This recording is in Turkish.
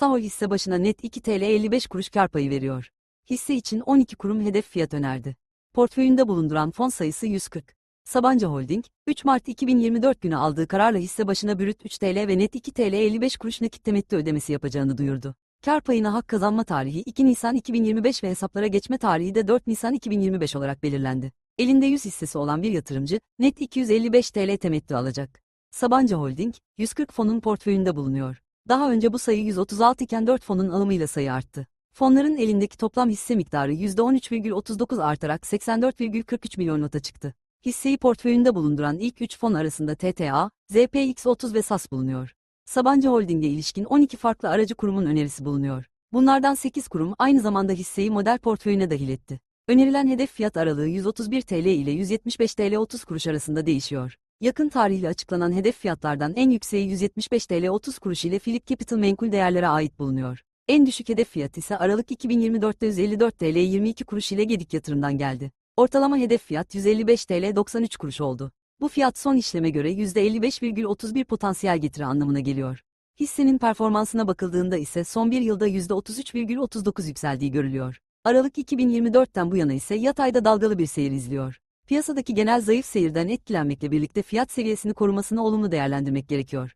Sahol hisse başına net 2 TL 55 kuruş kar payı veriyor. Hisse için 12 kurum hedef fiyat önerdi. Portföyünde bulunduran fon sayısı 140. Sabancı Holding, 3 Mart 2024 günü aldığı kararla hisse başına brüt 3 TL ve net 2 TL 55 kuruş nakit temettü ödemesi yapacağını duyurdu. Kar payına hak kazanma tarihi 2 Nisan 2025 ve hesaplara geçme tarihi de 4 Nisan 2025 olarak belirlendi. Elinde 100 hissesi olan bir yatırımcı, net 255 TL temettü alacak. Sabancı Holding, 140 fonun portföyünde bulunuyor. Daha önce bu sayı 136 iken 4 fonun alımıyla sayı arttı. Fonların elindeki toplam hisse miktarı %13,39 artarak 84,43 milyon nota çıktı. Hisseyi portföyünde bulunduran ilk 3 fon arasında TTA, ZPX30 ve SAS bulunuyor. Sabancı Holding'e ilişkin 12 farklı aracı kurumun önerisi bulunuyor. Bunlardan 8 kurum aynı zamanda hisseyi model portföyüne dahil etti. Önerilen hedef fiyat aralığı 131 TL ile 175 TL 30 kuruş arasında değişiyor. Yakın tarihli açıklanan hedef fiyatlardan en yükseği 175 TL 30 kuruş ile Philip Capital menkul değerlere ait bulunuyor. En düşük hedef fiyat ise Aralık 2024'te 154 TL 22 kuruş ile Gedik yatırımdan geldi. Ortalama hedef fiyat 155 TL 93 kuruş oldu. Bu fiyat son işleme göre %55,31 potansiyel getiri anlamına geliyor. Hissenin performansına bakıldığında ise son bir yılda %33,39 yükseldiği görülüyor. Aralık 2024'ten bu yana ise yatayda dalgalı bir seyir izliyor. Piyasadaki genel zayıf seyirden etkilenmekle birlikte fiyat seviyesini korumasını olumlu değerlendirmek gerekiyor.